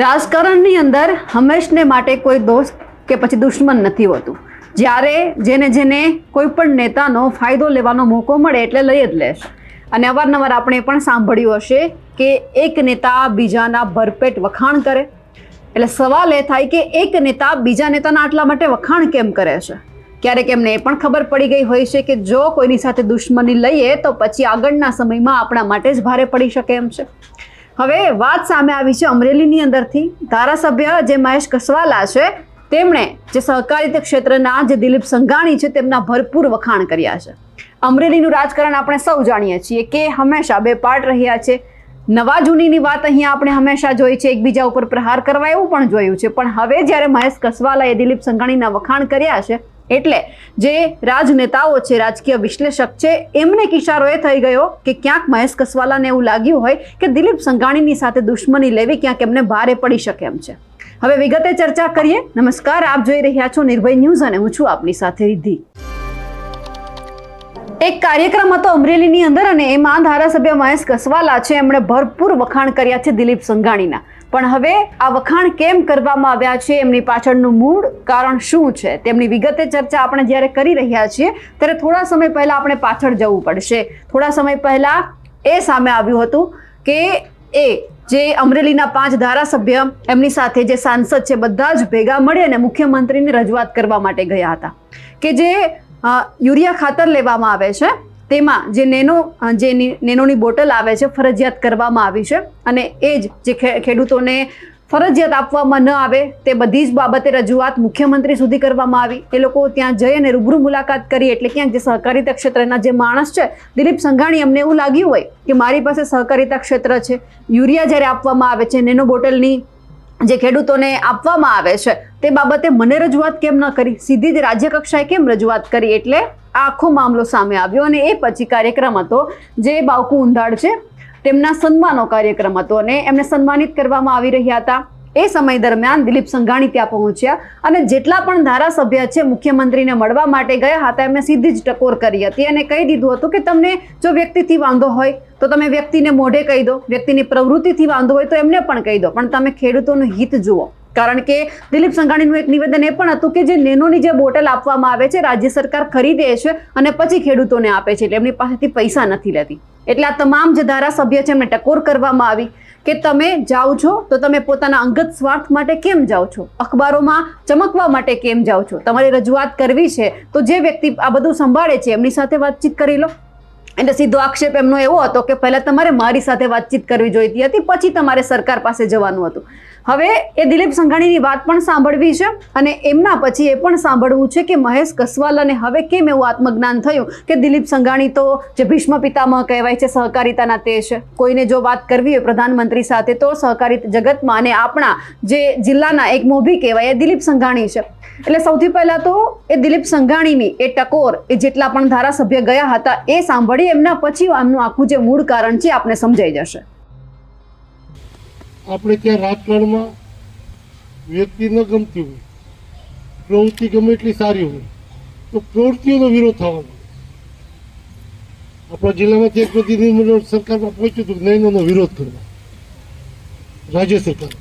રાજકારણની અંદર હંમેશને માટે કોઈ દોસ્ત કે પછી દુશ્મન નથી હોતું. જ્યારે જેને જેને કોઈ પણ નેતાનો ફાયદો લેવાનો મોકો મળે એટલે લઈ જ લેશ. અને અવારનવાર આપણે પણ સાંભળ્યું હશે કે એક નેતા બીજાના ભરપેટ વખાણ કરે. એટલે સવાલ એ થાય કે એક નેતા બીજા નેતાના આટલા માટે વખાણ કેમ કરે છે? ક્યારેક એમને એ પણ ખબર પડી ગઈ હોય છે કે જો કોઈની સાથે દુશ્મની લઈએ તો પછી આગળના સમયમાં આપણા માટે જ ભારે પડી શકે એમ છે. હવે વાત સામે આવી છે અમરેલીની અંદરથી. ધારાસભ્ય જે મહેશ કસવાલા છે, તેમણે જે સહકારિતા ક્ષેત્રના જે દિલીપ સંઘાણી છે, તેમના ભરપૂર વખાણ કર્યા છે. અમરેલીનું રાજકારણ આપણે સૌ જાણીએ છીએ કે હંમેશા બે પાર્ટ રહ્યા છે. નવા જૂનીની વાત અહીંયા આપણે હંમેશા જોઈ છે, એકબીજા ઉપર પ્રહાર કરવા એવું પણ જોયું છે. પણ હવે જ્યારે મહેશ કસવાલાએ દિલીપ સંઘાણીના વખાણ કર્યા છે એટલે જે રાજનેતાઓ છે, રાજકીય વિશ્લેષક છે, એમને કિશારો એ થઈ ગયો કે ક્યાંક મહેશ કસવાલાને એવું લાગ્યું હોય કે દિલીપ સંઘાણીની સાથે દુશ્મની લેવી ક્યાંક એમને ભારે પડી શકે એમ છે. હવે વિગતે ચર્ચા કરીએ. નમસ્કાર, આપ જોઈ રહ્યા છો નિર્ભય ન્યૂઝ અને હું છું આપની સાથે રિદ્ધિ. એક કાર્યક્રમ હતો અમરેલીની અંદર અને એમાં ધારાસભ્ય મહેશ કસવાલા છે, એમણે ભરપૂર વખાણ કર્યા છે દિલીપ સંઘાણીના. પણ હવે આ વખાણ કેમ કરવામાં આવ્યા છે? એમની પાછળનું મૂળ કારણ શું છે? તેમની વિગતે ચર્ચા આપણે જ્યારે કરી રહ્યા છીએ, ત્યારે થોડા સમય પહેલાં આપણે પાછળ જવું પડશે. થોડા સમય પહેલાં એ સામે આવ્યું હતું કે એ જે અમરેલીના પાંચ ધારાસભ્ય, એમની સાથે જે સાંસદ છે, બધા જ ભેગા મળી અને મુખ્યમંત્રીની રજૂઆત કરવા માટે ગયા હતા. કે જે યુરિયા ખાતર લેવામાં આવે છે તેમાં જે નેનો જે નેનોની બોટલ આવે છે, ફરજિયાત કરવામાં આવી છે અને એ જ જે ખેડૂતોને ફરજિયાત આપવામાં ન આવે તે બધી જ બાબતે રજૂઆત મુખ્યમંત્રી સુધી કરવામાં આવી. એ લોકો ત્યાં જઈ અને રૂબરૂ મુલાકાત કરી એટલે ક્યાંક જે સહકારિતા ક્ષેત્રના જે માણસ છે, દિલીપ સંઘાણી, અમને એવું લાગ્યું હોય કે મારી પાસે સહકારિતા ક્ષેત્ર છે. યુરિયા જ્યારે આપવામાં આવે છે, નેનો બોટલની જે ખેડૂતોને આપવામાં આવે છે, તે બાબતે મને રજૂઆત કેમ ન કરી? સીધી જ રાજ્ય કક્ષાએ કેમ રજૂઆત કરી? એટલે આખો મામલો સામે આવ્યો અને એ પછી કાર્યક્રમ હતો જે બાવકુ ઉંધાડ છે, તેમના સન્માનો કાર્યક્રમ હતો અને એમને સન્માનિત કરવામાં આવી રહ્યા હતા. એ સમય દરમિયાન દિલીપ સંઘાણી ત્યાં પહોંચ્યા અને જેટલા પણ ધારાસભ્ય છે, મુખ્યમંત્રીને મળવા માટે ગયા હતા એમને સીધી જ ટકોર કરી હતી અને કહી દીધું હતું કે તમને જો વ્યક્તિથી વાંધો હોય, તો તમે વ્યક્તિને મોઢે કહી દો, વ્યક્તિની પ્રવૃત્તિથી વાંધો હોય તો એમને પણ કહી દો, પણ તમે ખેડૂતોનું હિત જુઓ. કારણ કે દિલીપ સંઘાણીનું એક નિવેદન એ પણ હતું કે જે નેનોની જે બોટલ આપવામાં આવે છે, રાજ્ય સરકાર ખરીદે છે અને પછી ખેડૂતોને આપે છે, એટલે એમની પાસેથી પૈસા નથી લેતી. એટલે આ તમામ જે ધારાસભ્ય છે, એમને ટકોર કરવામાં આવી. કે તમે જાઓ છો? તો તમે પોતાના અંગત સ્વાર્થ માટે કેમ જાઓ છો? અખબારોમાં ચમકવા માટે કેમ જાઓ છો? તમારી રજૂઆત કરવી છે. તો જે વ્યક્તિ આ બધું સંભાળે છે, એમની સાથે વાતચીત કરી લો. એટલે સીધો આક્ષેપ એમનો એવો હતો કે પહેલાં તમારે મારી સાથે વાતચીત કરવી જોઈતી હતી, પછી તમારે સરકાર પાસે જવાનું હતું. હવે એ દિલીપ સંઘાણીની વાત પણ સાંભળવી છે અને એમના પછી એ પણ સાંભળવું છે કે મહેશ કસવાલાને હવે કેમ એવું આત્મજ્ઞાન થયું કે દિલીપ સંઘાણી તો જે ભીષ્મ પિતામહ કહેવાય છે, સહકારિતાના તે છે. કોઈને જો વાત કરવી હોય પ્રધાનમંત્રી સાથે તો સહકારી જગતમાં અને આપણા જે જિલ્લાના એક મોભી કહેવાય એ દિલીપ સંઘાણી છે. એટલે સૌથી પહેલાં તો એ દિલીપ સંઘાણીની એ ટકોર એ જેટલા પણ ધારાસભ્ય ગયા હતા એ સાંભળી એમના પછી આમનું આખું જે મૂળ કારણ છે આપને સમજાઈ જશે. આપણે ત્યાં રાજકારણમાં વ્યક્તિ ન ગમતી હોય, પ્રવૃત્તિ ગમે એટલી સારી હોય, તો પ્રવૃત્તિઓનો વિરોધ થવાનો આપણા જિલ્લામાંથી એક પ્રતિનિધિમંડળ સરકારમાં પહોંચ્યું હતું નયનોનો વિરોધ કરવા. રાજ્ય સરકાર.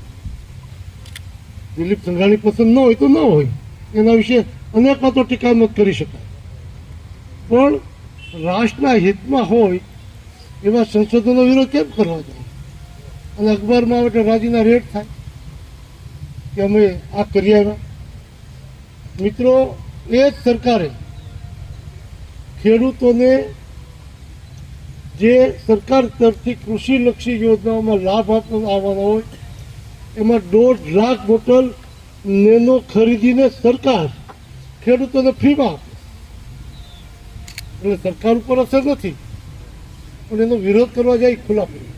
દિલીપ સંઘાણી પસંદ ન હોય તો ન હોય. એના વિશે અનેક વાતો ટીકા ન કરી શકાય. પણ રાષ્ટ્રના હિતમાં હોય એવા સંશોધનનો વિરોધ કેમ કરવા જાય અને અખબારમાં આવે એટલે રાજીના રેટ થાય કે અમે આ કરી આવ્યા. મિત્રો, એ જ સરકારે ખેડૂતોને જે સરકાર તરફથી કૃષિલક્ષી યોજનાઓમાં લાભ આપવામાં આવવાનો હોય, એમાં દોઢ લાખ બોટલ નેનો ખરીદીને સરકાર ખેડૂતોને ફ્રીમાં આપે. એટલે સરકાર ઉપર અસર નથી. પણ એનો વિરોધ કરવા જાય ખુલ્લા પડી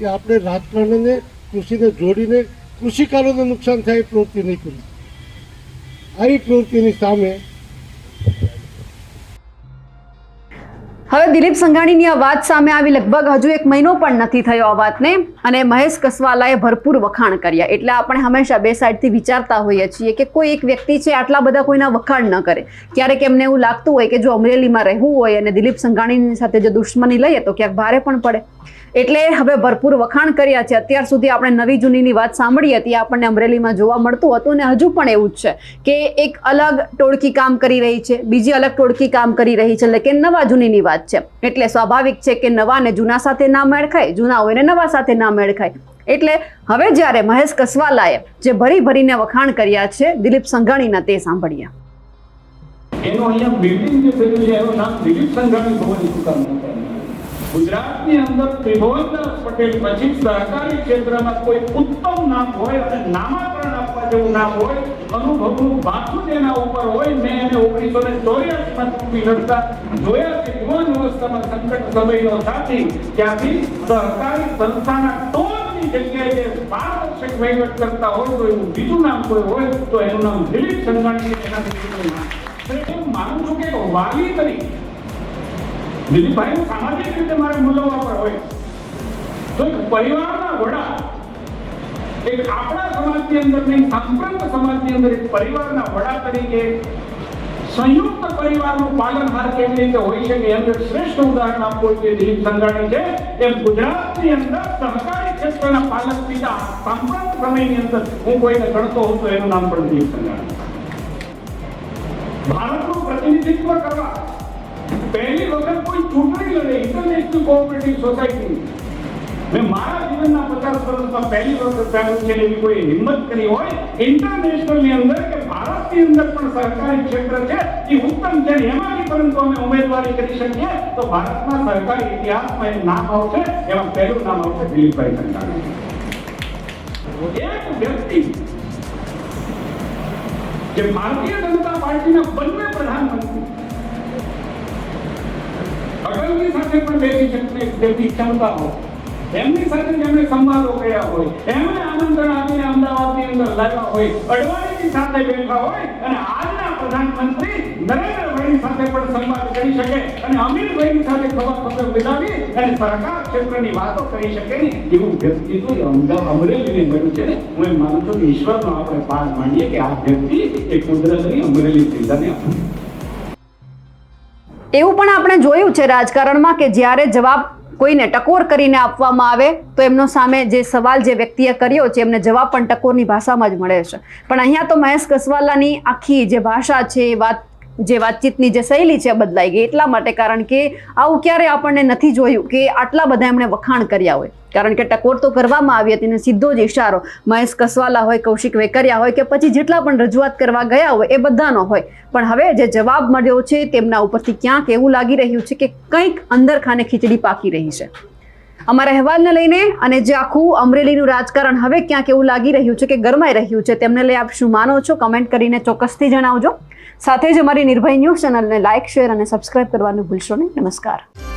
કે આપણે રાજકારણને કૃષિને જોડીને કૃષિકારોને નુકસાન થાય એ પ્રવૃત્તિ નહીં કરવી. આવી પ્રવૃત્તિની સામે હવે દિલીપ સંઘાણીની આ વાત સામે આવી લગભગ હજુ એક મહિનો પણ નથી થયો આ વાતને, અને મહેશ કસવાલાએ ભરપૂર વખાણ કર્યા. એટલે આપણે હંમેશા બે સાઈડથી વિચારતા હોઈએ છીએ કે કોઈ એક વ્યક્તિ છે, આટલા બધા કોઈના વખાણ ન કરે. ક્યારેક એમને એવું લાગતું હોય કે જો અમરેલીમાં રહેવું હોય અને દિલીપ સંઘાણીની સાથે જો દુશ્મની લઈએ તો ક્યાંક ભારે પણ પડે. એટલે હવે ભરપૂર વખાણ કર્યા છે. અત્યાર સુધી આપણે નવી જૂનીની વાત સાંભળી હતી આપણને અમરેલીમાં જોવા મળતું હતું અને હજુ પણ એવું જ છે કે એક અલગ ટોળકી કામ કરી રહી છે, બીજી અલગ ટોળકી કામ કરી રહી છે, એટલે કે નવા જૂનીની વાત. છે. એટલે સ્વાભાવિક છે કે નવા ને જૂના સાથે ના મેળ ખાય, જૂના હોય ને નવા સાથે ના મેળ ખાય. એટલે હવે જ્યારે મહેશ કસવાલાએ જે ભરી ભરીને વખાણ કર્યા છે, દિલીપ સંઘાણીના તે સાંભળ્યા એનો અહીંયા બિલ્ડિંગ જે થયું છે, એનું નામ દિલીપ સંઘાણી ભવન શું ગુજરાતની અંદર ત્રિભુવનદાસ પટેલ પછી સહકારી ક્ષેત્રમાં કોઈ ઉત્તમ નામ હોય અને નામાકરણ આપવા જેવું નામ હોય, અનુભવનું બાથું જેના ઉપર હોય, મેં એને ઓગણીસો ને ચૂંટણી લડતા જોયા છે. અવસ્થામાં સંકટ સમયનો સાથી ત્યાંથી સહકારી સંસ્થાના ટોચની જગ્યાએ પારદર્શક વહીવટ કરતા હોય તો એવું બીજું નામ કોઈ હોય તો એનું નામ દિલીપ સંઘાણી એટલે હું માનું છું કે વાલી તરીકે દિલીપભાઈ સામાજિક રીતે મારે મૂલવવા પર હોય. તો એક પરિવારના વડા, એક આપણા સમાજની અંદર નહીં, સંપ્રત સમાજની અંદર એક પરિવારના વડા તરીકે સંયુક્ત પરિવારનું પાલનહાર કેવી રીતે હોઈ શકે એમ એક શ્રેષ્ઠ ઉદાહરણ આપવું જે દિલીપ સંઘાણી છે. એમ ગુજરાતની અંદર સહકારી ક્ષેત્રના પાલક પિતા સંપ્રત સમયની અંદર હું કોઈને ગણતો હોઉં તો એનું નામ પણ દિલીપ સંઘાણી. ભારતનું પ્રતિનિધિત્વ કરવા પહેલી વખત કોઈ ચૂંટણી લડે ઇન્ટરનેશનલ કોઓપરેટિવ સોસાયટી મેં મારા જીવનના પચાસ વર્ષમાં પહેલી વખત એવી કોઈ હિંમત કરી હોય ઇન્ટરનેશનલની અંદર કે ભારતની અંદર પણ સહકારી ક્ષેત્ર છે, એ ઉત્તમ છે એમાંથી પરંતુ અમે ઉમેદવારી કરી શકીએ, તો ભારતના સહકારી ઇતિહાસમાં એક નામ આવશે, એમાં પહેલું નામ આવશે દિલીપભાઈ સંઘાણી. એક વ્યક્તિ જે ભારતીય જનતા પાર્ટીના બંને પ્રધાનમંત્રી અટલજી સાથે પણ બેસી શકતી ક્ષમતા હોય. એમની સાથે જેમણે સંવાદો કર્યા હોય, એમણે આમંત્રણ આપીને અમદાવાદની અંદર લાવ્યા હોય, અડવાણીની સાથે બેઠા હોય અને આજના પ્રધાનમંત્રી નરેન્દ્રભાઈની સાથે પણ સંવાદ કરી શકે અને અમીરભાઈની સાથે ખબર ખબર વિધાવી અને સરકાર ક્ષેત્રની વાતો કરી શકે ને એવું વ્યક્તિત્વ અમરેલીને મળ્યું છે ને. હું એમ માનું છું કે ઈશ્વરનો આપણે પાર માનીએ કે આ વ્યક્તિ એ કુદરતની અમરેલી જિલ્લાને આપ્યું એવું પણ આપણે જોયું છે રાજકારણમાં કે જ્યારે જવાબ કોઈને ટકોર કરીને આપવામાં આવે તો એમનો સામે જે સવાલ જે વ્યક્તિએ કર્યો છે, એમને જવાબ પણ ટકોરની ભાષામાં જ મળે છે. પણ અહીંયા તો મહેશ કસવાલાની આખી જે ભાષા છે, એ વાત જે વાતચીતની જે શૈલી છે, બદલાઈ ગઈ. એટલા માટે કારણ કે આવું ક્યારે આપણને નથી જોયું કે આટલા બધા એમણે વખાણ કર્યા હોય. કારણ કે ટકોર તો કરવામાં આવી હતી અને સીધો જ ઇશારો મહેશ કસવાલા હોય, કૌશિક વેકરિયા હોય કે પછી જેટલા પણ રજૂઆત કરવા ગયા હોય એ બધાનો હોય. પણ હવે જે જવાબ મળ્યો છે, તેમના ઉપરથી ક્યાંક એવું લાગી રહ્યું છે કે કંઈક અંદર ખાને ખીચડી પાકી રહી છે. અમારા અહેવાલને લઈને અને જે આખું અમરેલીનું રાજકારણ હવે ક્યાંક એવું લાગી રહ્યું છે કે ગરમાઈ રહ્યું છે, તેમને લઈ આપ શું માનો છો? કમેન્ટ કરીને ચોક્કસથી જણાવજો. સાથે જ અમારી નિર્ભય ન્યૂઝ ચેનલને લાઇક શેર અને સબસ્ક્રાઇબ કરવાનું ભૂલશો નહીં. નમસ્કાર.